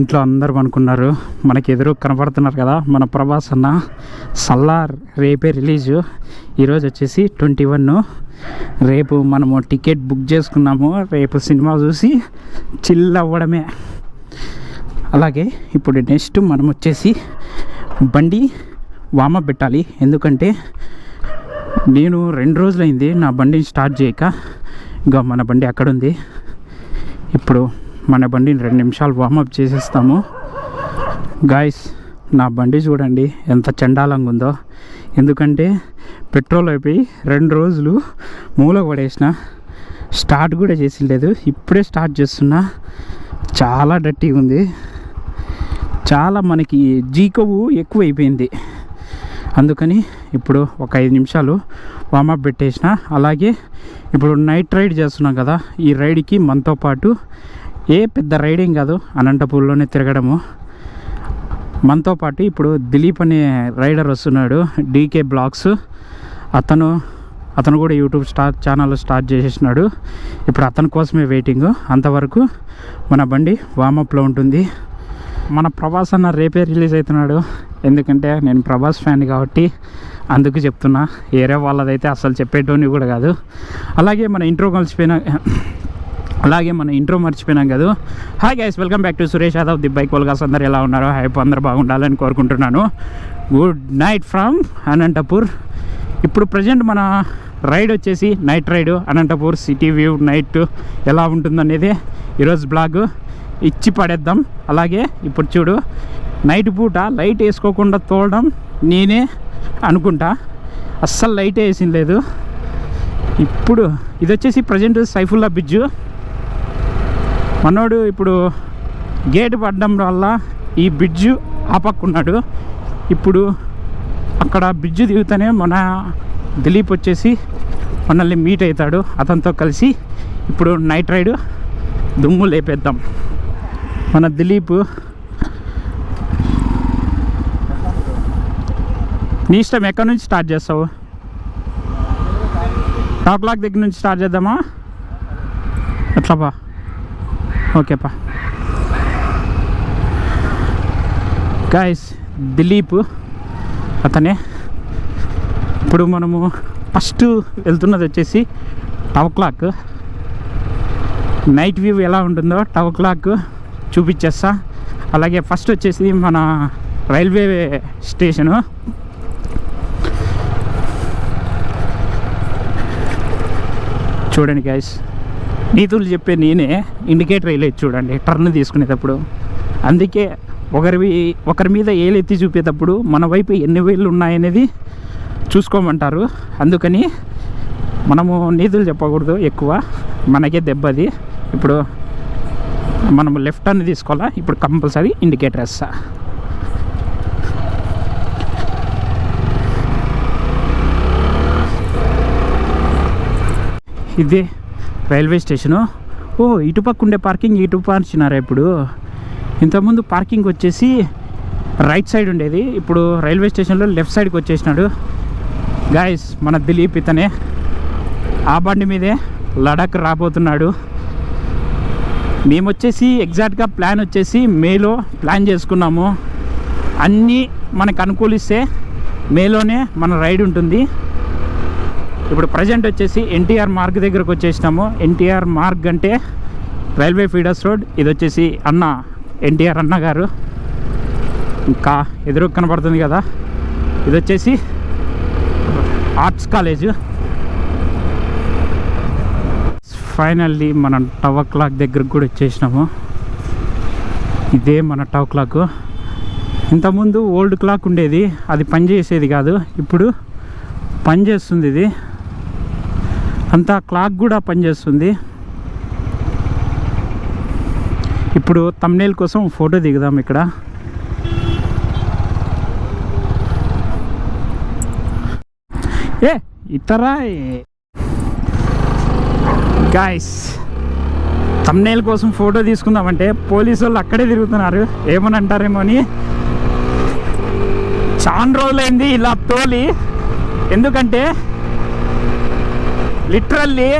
ఇంట్లో అందరు అనుకున్నారు. మనకి ఎదురు కనపడుతున్నారు కదా మన ప్రభాస్ అన్న సల్లార్ రేపే రిలీజు. ఈరోజు వచ్చేసి ట్వంటీ వన్. రేపు మనము టికెట్ బుక్ చేసుకున్నాము. రేపు సినిమా చూసి చిల్ అవ్వడమే. అలాగే ఇప్పుడు నెక్స్ట్ మనం వచ్చేసి బండి వామప్ పెట్టాలి. ఎందుకంటే నేను రెండు రోజులైంది నా బండిని స్టార్ట్ చేయక. ఇంకా మన బండి అక్కడ ఉంది ఇప్పుడు మన బండిని రెండు నిమిషాలు వామప్ చేసేస్తాము. గాయస్ నా బండి చూడండి ఎంత చండాలంగా ఉందో. ఎందుకంటే పెట్రోల్ అయిపోయి రెండు రోజులు మూల పడేసిన. స్టార్ట్ కూడా చేసి లేదు ఇప్పుడే స్టార్ట్ చేస్తున్నా. చాలా డర్టీగా ఉంది. చాలా మనకి జీ కొవ్వు ఎక్కువ అయిపోయింది అందుకని ఇప్పుడు ఒక ఐదు నిమిషాలు వామప్ పెట్టేసిన. అలాగే ఇప్పుడు నైట్ రైడ్ చేస్తున్నాం కదా ఈ రైడ్కి మనతో పాటు ఏ పెద్ద రైడింగ్ కాదు అనంతపూర్లోనే తిరగడము. మనతో పాటు ఇప్పుడు దిలీప్ అనే రైడర్ వస్తున్నాడు డీకే బ్లాగ్స్. అతను అతను కూడా యూట్యూబ్ స్టార్ ఛానల్ స్టార్ట్ చేసేసినాడు. ఇప్పుడు అతని కోసమే వెయిటింగ్ అంతవరకు మన బండి వామప్లో ఉంటుంది. మన ప్రభాస్ అన్న రేపే రిలీజ్ అవుతున్నాడు. ఎందుకంటే నేను ప్రభాస్ ఫ్యాన్ కాబట్టి అందుకు చెప్తున్నా ఏరే వాళ్ళదైతే అసలు చెప్పేటోని కూడా కాదు. అలాగే మన ఇంట్రో కలిసిపోయిన అలాగే మన ఇంట్రో మర్చిపోయినాం కదా. Hi guys welcome back to Suresh Yadav the bike vlogs అందరు ఎలా ఉన్నారో? హైప్ అందరు బాగుండాలని కోరుకుంటున్నాను. Good night from Anantapur. ఇప్పుడు ప్రజెంట్ మన రైడ్ వచ్చేసి night ride Anantapur city view night ఎలా ఉంటుందనేది ఈరోజు బ్లాగ్ ఇచ్చి పడేద్దాం. అలాగే ఇప్పుడు చూడు నైట్ పూట లైట్ వేసుకోకుండా తోడడం నేనే అనుకుంటా. అస్సలు లైట్ వేసింది లేదు. ఇప్పుడు ఇది వచ్చేసి ప్రజెంట్ సైఫుల్లా బ్రిడ్జు మనోడు ఇప్పుడు గేటు పడడం వల్ల ఈ బ్రిడ్జ్ ఆపక్కున్నాడు. ఇప్పుడు అక్కడ బ్రిడ్జ్ దిగుతూనే మన దిలీప్ వచ్చేసి మనల్ని మీట్ అవుతాడు అతనితో కలిసి ఇప్పుడు నైట్ రైడ్ దుమ్ము లేపేద్దాం. మన దిలీప్ నీ ఇష్టం ఎక్కడి నుంచి స్టార్ట్ చేస్తావు? టా క్లాక్ దగ్గర నుంచి స్టార్ట్ చేద్దామా? ఎట్లా బా ఓకేపా. గాయస్ దిలీప్ అతనే. ఇప్పుడు మనము ఫస్ట్ వెళ్తున్నది వచ్చేసి టవ్ క్లాక్. నైట్ వ్యూ ఎలా ఉంటుందో టవ్ క్లాక్ చూపించేస్తా. అలాగే ఫస్ట్ వచ్చేసి మన రైల్వే స్టేషను. చూడండి గైస్ నీతులు చెప్పే నేనే ఇండికేటర్ వేయలేదు చూడండి టర్న్ తీసుకునేటప్పుడు. అందుకే ఒకరి ఒకరి మీద ఏలెత్తి చూపేటప్పుడు మన వైపు ఎన్ని వేళ్ళు ఉన్నాయనేది చూసుకోమంటారు. అందుకని మనము నీతులు చెప్పకూడదు ఎక్కువ. మనకే దెబ్బది ఇప్పుడు మనం లెఫ్ట్ అని తీసుకోవాలా? ఇప్పుడు కంపల్సరీ ఇండికేటర్ వేస్తా ఇదే రైల్వే స్టేషను. ఓ ఇటుపక్క ఉండే పార్కింగ్ ఇటు పార్చినారా ఇప్పుడు? ఇంతకుముందు పార్కింగ్ వచ్చేసి రైట్ సైడ్ ఉండేది. ఇప్పుడు రైల్వే స్టేషన్లో లెఫ్ట్ సైడ్కి వచ్చేసినాడు. గాయస్ మన దిలీప్ ఇతనే. ఆ బండి మీదే లడాక్ రాబోతున్నాడు. మేము వచ్చేసి ఎగ్జాక్ట్గా ప్లాన్ వచ్చేసి మేలో ప్లాన్ చేసుకున్నాము. అన్నీ మనకు అనుకూలిస్తే మేలోనే మన రైడ్ ఉంటుంది. ఇప్పుడు ప్రజెంట్ వచ్చేసి ఎన్టీఆర్ మార్గ్ దగ్గరకు వచ్చేసినాము. ఎన్టీఆర్ మార్గ్ అంటే రైల్వే ఫీడర్స్ రోడ్. ఇది వచ్చేసి అన్న ఎన్టీఆర్ అన్న గారు. ఇంకా ఎదురు కనపడుతుంది కదా. ఇది వచ్చేసి ఆర్ట్స్ కాలేజ్. ఫైనల్లీ మనం టవ్ క్లాక్ దగ్గరకు కూడా వచ్చేసినాము. ఇదే మన టవ్ క్లాక్ ఇంతకుముందు ఓల్డ్ క్లాక్ ఉండేది. అది పనిచేసేది కాదు. ఇప్పుడు పనిచేస్తుంది ఇది. అంతా క్లాక్ కూడా పనిచేస్తుంది. ఇప్పుడు తమ్నేల్ కోసం ఫోటో దిగుదాం ఇక్కడ. ఏ ఇతర గాయస్ తమ్నేల్ కోసం ఫోటో తీసుకుందామంటే పోలీసు వాళ్ళు అక్కడే తిరుగుతున్నారు. ఏమని అంటారేమో అని. చాలా రోజులైంది ఇలా తోలి. ఎందుకంటే లిటరల్లీ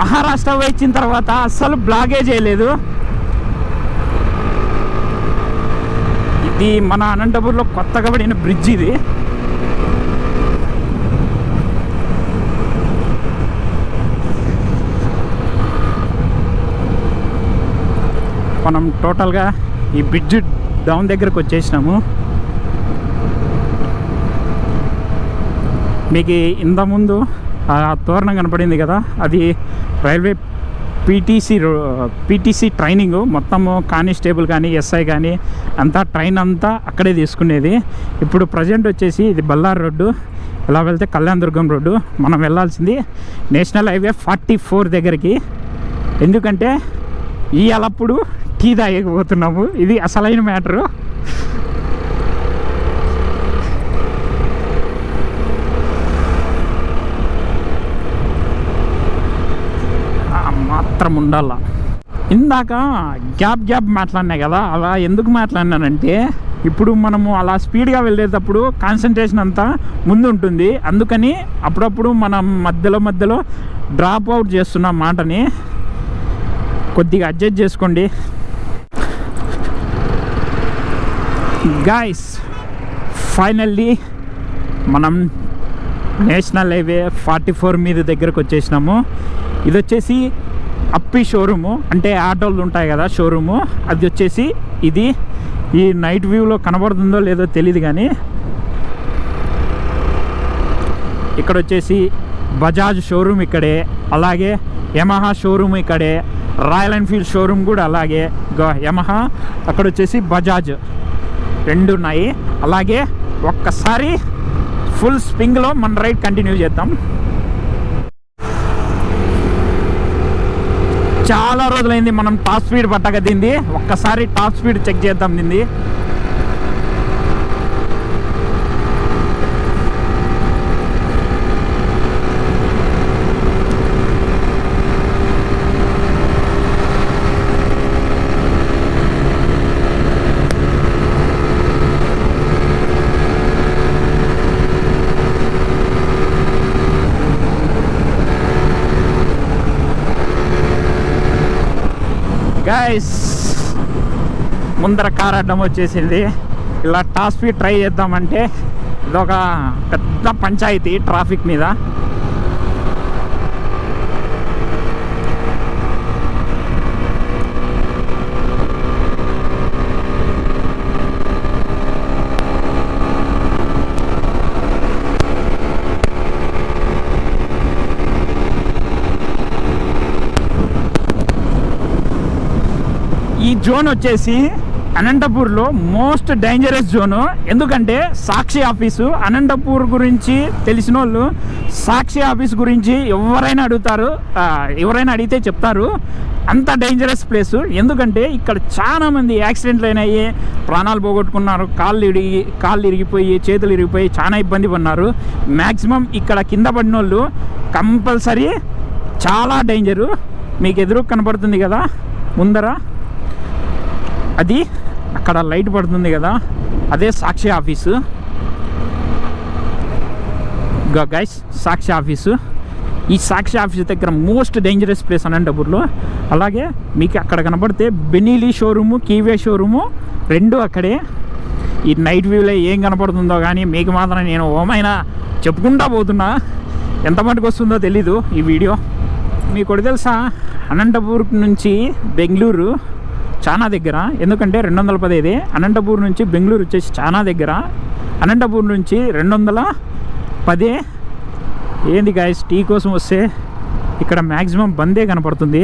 మహారాష్ట్ర వచ్చిన తర్వాత అస్సలు బ్లాగే చేయలేదు. ఇది మన అనంతపూర్లో కొత్తగా పడిన బ్రిడ్జ్ ఇది. మనం టోటల్గా ఈ బ్రిడ్జ్ డౌన్ దగ్గరకు వచ్చేసినాము. మీకు ఇంత ముందు ఆ తోరణం కనపడింది కదా. అది రైల్వే పీటీసీ పీటీసీ ట్రైనింగ్. మొత్తము కానిస్టేబుల్ కానీ ఎస్ఐ కానీ అంతా ట్రైన్ అంతా అక్కడే తీసుకునేది. ఇప్పుడు ప్రజెంట్ వచ్చేసి ఇది బల్లార్ రోడ్డు. ఇలా వెళ్తే కళ్యాణ్ దుర్గం రోడ్డు. మనం వెళ్ళాల్సింది నేషనల్ హైవే ఫార్టీ ఫోర్ దగ్గరికి. ఎందుకంటే ఈ అలప్పుడు టీ తాగకపోతున్నాము. ఇది అసలైన మ్యాటరు ఆ మాత్రం ఉండాల. ఇందాక గ్యాప్ గ్యాప్ మాట్లాడినా కదా అలా ఎందుకు మాట్లాడినానంటే ఇప్పుడు మనము అలా స్పీడ్గా వెళ్ళేటప్పుడు కాన్సన్ట్రేషన్ అంతా ముందు ఉంటుంది అందుకని అప్పుడప్పుడు మనం మధ్యలో మధ్యలో డ్రాప్ అవుట్ చేస్తున్న మాటని కొద్దిగా అడ్జస్ట్ చేసుకోండి. గాయస్ ఫైనల్లీ మనం నేషనల్ హైవే ఫార్టీ ఫోర్ మీద దగ్గరకు వచ్చేసినాము. ఇది వచ్చేసి అప్పి షోరూము అంటే ఆటోలు ఉంటాయి కదా షోరూము. అది వచ్చేసి ఇది. ఈ నైట్ వ్యూలో కనబడుతుందో లేదో తెలియదు కానీ. ఇక్కడ వచ్చేసి బజాజ్ షోరూమ్ ఇక్కడే అలాగే యమహా షోరూమ్ ఇక్కడే రాయల్ ఎన్ఫీల్డ్ షోరూమ్ కూడా అలాగే. యమహా. అక్కడ వచ్చేసి బజాజ్ రెండు ఉన్నాయి. అలాగే ఒక్కసారి ఫుల్ స్పింగ్లో మన రైడ్ కంటిన్యూ చేద్దాం. చాలా రోజులైంది మనం టాప్ స్పీడ్ పట్టక దీంది. ఒక్కసారి టాప్ స్పీడ్ చెక్ చేద్దాం దీంది. గైస్ ముందర కార్ అడ్డం వచ్చేసింది. ఇలా టాప్ స్పీడ్ ట్రై చేద్దామంటే ఇదొక పెద్ద పంచాయతీ ట్రాఫిక్ మీద. జోన్ వచ్చేసి అనంతపూర్లో మోస్ట్ డేంజరస్ జోను. ఎందుకంటే సాక్షి ఆఫీసు అనంతపూర్ గురించి తెలిసిన వాళ్ళు సాక్షి ఆఫీస్ గురించి ఎవరైనా అడుగుతారు ఎవరైనా అడిగితే చెప్తారు. అంత డేంజరస్ ప్లేసు. ఎందుకంటే ఇక్కడ చాలా మంది యాక్సిడెంట్లు అయినాయి ప్రాణాలు పోగొట్టుకున్నారు కాళ్ళు ఇరిగి కాళ్ళు ఇరిగిపోయి చేతులు ఇరిగిపోయి చాలా ఇబ్బంది పడినారు. మ్యాక్సిమం ఇక్కడ కింద పడిన వాళ్ళు కంపల్సరీ చాలా డేంజరు. మీకు ఎదురు కనపడుతుంది కదా ముందర. అది అక్కడ లైట్ పడుతుంది కదా అదే Sakshi office. Guys Sakshi office. ఈ సాక్షి ఆఫీస్ దగ్గర మోస్ట్ డేంజరస్ ప్లేస్ అనంతపూర్లో. అలాగే మీకు అక్కడ కనబడితే బెనీలీ షోరూము కీవే షోరూము రెండు అక్కడే. ఈ నైట్ వ్యూలో ఏం కనపడుతుందో కానీ మీకు మాత్రం నేను ఓమైనా చెప్పుకుంటా పోతున్నా. ఎంత మటుకు వస్తుందో తెలీదు ఈ వీడియో. మీకు కూడా తెలుసా? అనంతపూర్ నుంచి బెంగళూరు. చాలా దగ్గర. ఎందుకంటే రెండు వందల పదైదు అనంతపూర్ నుంచి బెంగళూరు వచ్చేసి చాలా దగ్గర. అనంతపూర్ నుంచి రెండు వందల పదే ఏంది గాయస్ టీ కోసం వస్తే ఇక్కడ మ్యాక్సిమం బందే కనపడుతుంది.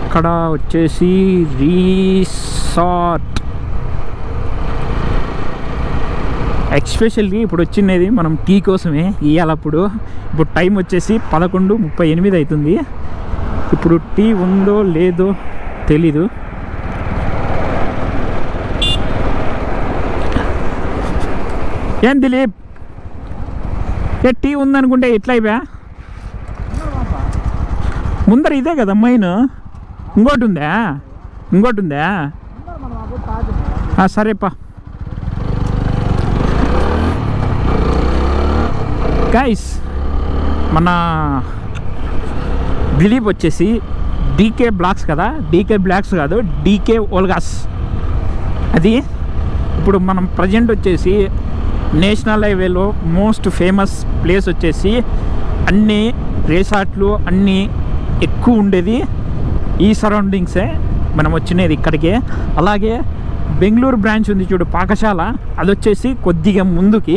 అక్కడ వచ్చేసి రీసార్ట్. ఎక్స్పెషల్లీ ఇప్పుడు వచ్చినది మనం టీ కోసమే ఇవ్వాలప్పుడు ఇప్పుడు టైం వచ్చేసి పదకొండు ముప్పై ఎనిమిది అవుతుంది. ఇప్పుడు టీ ఉందో లేదో తెలీదు. ఏం దిలీప్? ఏ టీ ఉందనుకుంటే ఎట్లా అయిపోయా ముందర ఇదే కదా మైన్ ఇంకోటి ఉందా ఇంకోటి ఉందా సరేపా గైస్ మన దిలీప్ వచ్చేసి డీకే బ్లాక్స్ కదా? డీకే బ్లాక్స్ కాదు డీకే ఓల్గాస్. అది ఇప్పుడు మనం ప్రజెంట్ వచ్చేసి నేషనల్ హైవేలో మోస్ట్ ఫేమస్ ప్లేస్ వచ్చేసి అన్ని రిసార్ట్లు అన్నీ ఎక్కువ ఉండేది ఈ సరౌండింగ్సే మనం వచ్చినది ఇక్కడికే. అలాగే బెంగళూరు బ్రాంచ్ ఉంది చూడు పాకశాల అది వచ్చేసి కొద్దిగా ముందుకి.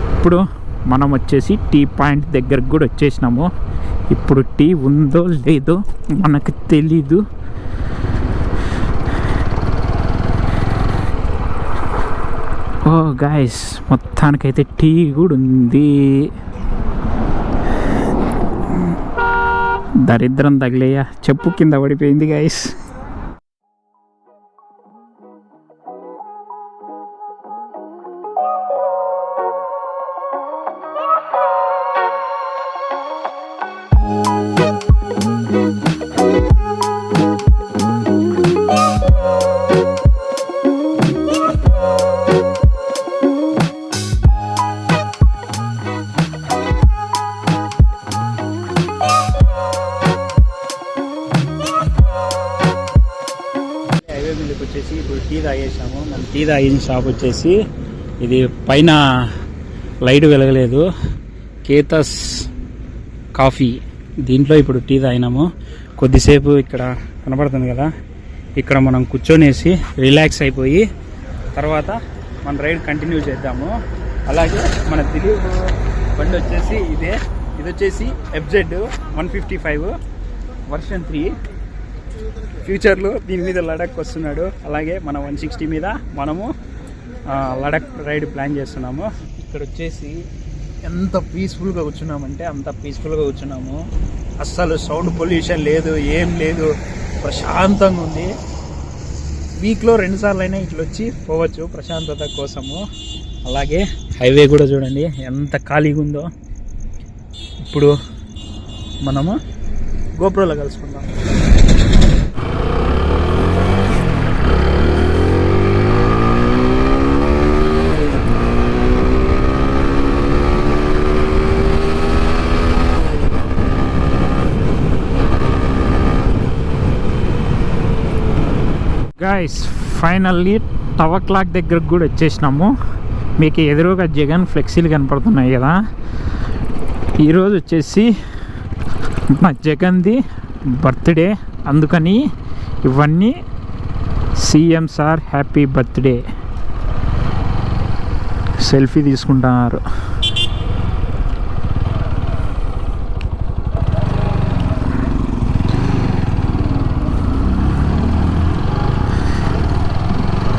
ఇప్పుడు మనం వచ్చేసి టీ పాయింట్ దగ్గరకు కూడా వచ్చేసినాము. ఇప్పుడు టీ ఉందో లేదో మనకు తెలీదు. ఓ గాయస్ మొత్తానికైతే టీ కూడా ఉంది. దరిద్రం తగిలేయ? చెప్పు కింద పడిపోయింది గాయస్. వచ్చేసి ఇప్పుడు టీ తాగేసాము. మనం టీ తాగిన షాప్ వచ్చేసి ఇది పైన లైట్ వెలగలేదు. కేతస్ కాఫీ. దీంట్లో ఇప్పుడు టీ తాగినాము. కొద్దిసేపు ఇక్కడ కనపడుతుంది కదా. ఇక్కడ మనం కూర్చొనేసి రిలాక్స్ అయిపోయి తర్వాత మన రైడ్ కంటిన్యూ చేద్దాము. అలాగే మన దిలీప్ బండి వచ్చేసి ఇదే. ఇది వచ్చేసి FZ one fifty five version three. ఫ్యూచర్లో దీని మీద లడక్ వస్తున్నాడు. అలాగే మన వన్ సిక్స్టీ మీద మనము ఆ, లడక్ రైడ్ ప్లాన్ చేస్తున్నాము. ఇక్కడ వచ్చేసి ఎంత పీస్ఫుల్గా కూర్చున్నామంటే అంత పీస్ఫుల్గా కూర్చున్నాము. అస్సలు సౌండ్ పొల్యూషన్ లేదు ఏం లేదు. ప్రశాంతంగా ఉంది. వీక్లో రెండుసార్లు అయినా ఇట్లా వచ్చి పోవచ్చు ప్రశాంతత కోసము. అలాగే హైవే కూడా చూడండి ఎంత ఖాళీగా ఉందో. ఇప్పుడు మనము గోప్రోలో కలుసుకుందాం. గాయస్ ఫైనల్లీ టవర్ క్లాక్ దగ్గరకు కూడా వచ్చేసినాము. మీకు ఎదురుగా జగన్ ఫ్లెక్సీలు కనపడుతున్నాయి కదా. ఈరోజు వచ్చేసి మా జగన్ది బర్త్డే అందుకని ఇవన్నీ CM sir happy birthday selfie తీసుకుంటున్నారు.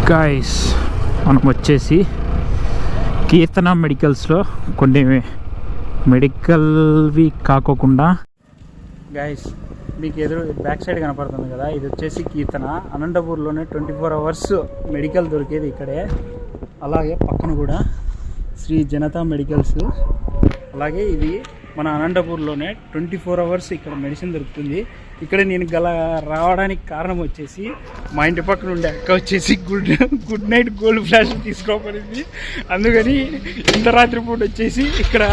గాయస్ మనం వచ్చేసి కీర్తన మెడికల్స్లో కొన్ని మెడికల్వి కాకోకుండా గాయస్ మీకు ఎదురు బ్యాక్ సైడ్ కనపడుతుంది కదా ఇది వచ్చేసి కీర్తన. అనంతపూర్లోనే ట్వంటీ ఫోర్ అవర్స్ మెడికల్ దొరికేది ఇక్కడే. అలాగే పక్కన కూడా శ్రీ జనతా మెడికల్స్ అలాగే ఇది మన అనంతపూర్లోనే ట్వంటీ ఫోర్ అవర్స్ ఇక్కడ మెడిసిన్ దొరుకుతుంది. ఇక్కడ నేను గల రావడానికి కారణం వచ్చేసి మా ఇంటి పక్కన ఉండే అక్క వచ్చేసి good good night gold flash తీసుకోబడింది అందుకని ఇంత రాత్రి పూట వచ్చేసి ఇక్కడ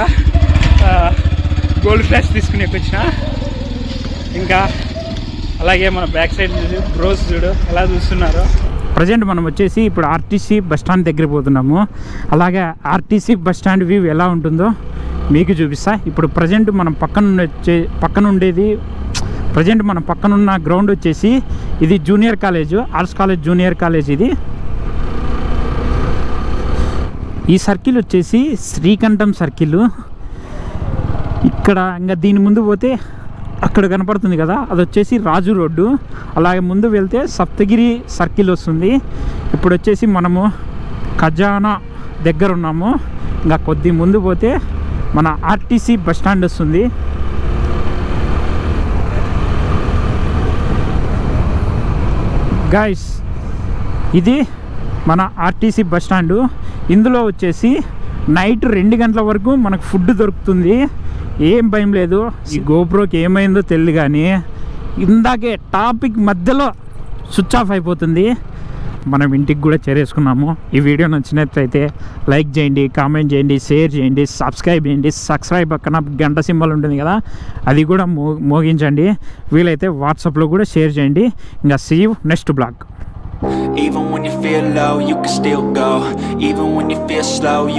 గోల్డ్ ఫ్లాష్ తీసుకునే వచ్చిన. ఇంకా అలాగే మన బ్యాక్ సైడ్ చూసి బ్రోస్ చూడు ఎలా చూస్తున్నారు. ప్రజెంట్ మనం వచ్చేసి ఇప్పుడు ఆర్టీసీ బస్ స్టాండ్ దగ్గర పోతున్నాము. అలాగే ఆర్టీసీ బస్ స్టాండ్ వ్యూ ఎలా ఉంటుందో మీకు చూపిస్తా. ఇప్పుడు ప్రజెంట్ మనం పక్కన వచ్చే పక్కన ఉండేది ప్రజెంట్ మన పక్కనున్న గ్రౌండ్ వచ్చేసి ఇది junior college arts college junior college ఇది. ఈ సర్కిల్ వచ్చేసి శ్రీకంఠం సర్కిల్. ఇక్కడ ఇంకా దీని ముందు పోతే అక్కడ కనపడుతుంది కదా అది వచ్చేసి రాజు రోడ్డు. అలాగే ముందు వెళ్తే సప్తగిరి సర్కిల్ వస్తుంది. ఇప్పుడు వచ్చేసి మనము ఖజానా దగ్గర ఉన్నాము. ఇంకా కొద్ది ముందు పోతే మన ఆర్టీసీ బస్ స్టాండ్ వస్తుంది. గాయస్ ఇది మన ఆర్టీసీ బస్ స్టాండు ఇందులో వచ్చేసి నైట్ రెండు గంటల వరకు మనకు ఫుడ్ దొరుకుతుంది. ఏం భయం లేదు. ఈ గోప్రోకి ఏమైందో తెలియదు కానీ ఇందాకే టాపిక్ మధ్యలో స్విచ్ ఆఫ్ అయిపోతుంది. మనం ఇంటికి కూడా చేరేసుకున్నాము. ఈ వీడియో నచ్చినట్లయితే లైక్ చేయండి కామెంట్ చేయండి షేర్ చేయండి సబ్స్క్రైబ్ చేయండి. సబ్స్క్రైబ్ పక్కన గంట సింబల్ ఉంటుంది కదా అది కూడా మో మోగించండి. వీలైతే వాట్సాప్లో కూడా షేర్ చేయండి. ఇంకా see you next vlog Even when you feel low, you can still go. Even when you feel slow, you